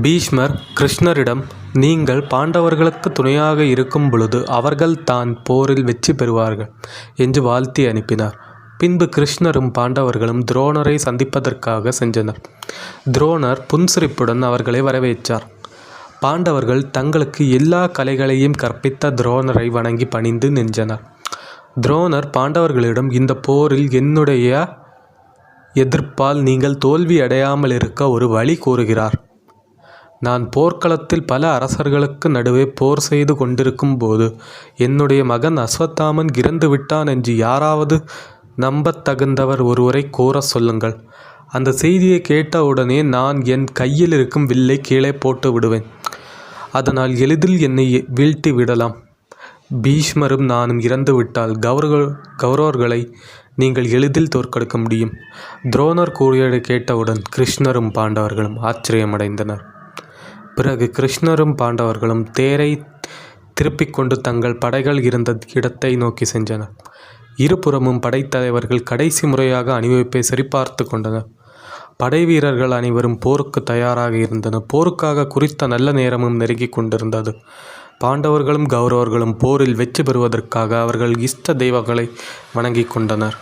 பீஷ்மர் கிருஷ்ணரிடம் நீங்கள் பாண்டவர்களுக்கு துணையாக இருக்கும் பொழுது அவர்கள் தான் போரில் வெற்றி பெறுவார்கள் என்று வாழ்த்தி அனுப்பினார். பின்பு கிருஷ்ணரும் பாண்டவர்களும் துரோணரை சந்திப்பதற்காக சென்றனர். துரோணர் புன்சிரிப்புடன் அவர்களை வரவேற்றார். பாண்டவர்கள் தங்களுக்கு எல்லா கலைகளையும் கற்பித்த துரோணரை வணங்கி பணிந்து நின்றனர். துரோணர் பாண்டவர்களிடம் இந்த போரில் என்னுடைய எதிர்ப்பால் நீங்கள் தோல்வி அடையாமல் இருக்க ஒரு வழி கூறுகிறார் நான் போர்க்களத்தில் பல அரசர்களுக்கு நடுவே போர் செய்து கொண்டிருக்கும் போது என்னுடைய மகன் அஸ்வத்தாமன் இறந்து விட்டான் என்று யாராவது நம்பத்தகுந்தவர் ஒருவரை கூற சொல்லுங்கள். அந்த செய்தியை கேட்டவுடனே நான் என் கையில் இருக்கும் வில்லை கீழே போட்டு விடுவேன். அதனால் எளிதில் என்னை வீழ்த்தி விடலாம். பீஷ்மரும் நானும் இறந்து விட்டால் கௌரவ கௌரவர்களை நீங்கள் எளிதில் தோற்கடிக்க முடியும். துரோணர் கூறியதை கேட்டவுடன் கிருஷ்ணரும் பாண்டவர்களும் ஆச்சரியமடைந்தனர். பிறகு கிருஷ்ணரும் பாண்டவர்களும் தேரை திருப்பிக் கொண்டு தங்கள் படைகள் இருந்த இடத்தை நோக்கி சென்றனர். இருபுறமும் படைத்தலைவர்கள் கடைசி முறையாக அணிவகுப்பை சரிபார்த்து கொண்டனர். படை வீரர்கள் அனைவரும் போருக்கு தயாராக இருந்தனர். போருக்காக குறித்த நல்ல நேரமும் நெருங்கிக் கொண்டிருந்தது. பாண்டவர்களும் கௌரவர்களும் போரில் வெற்றி பெறுவதற்காக அவர்கள் இஷ்ட தெய்வங்களை வணங்கிக் கொண்டனர்.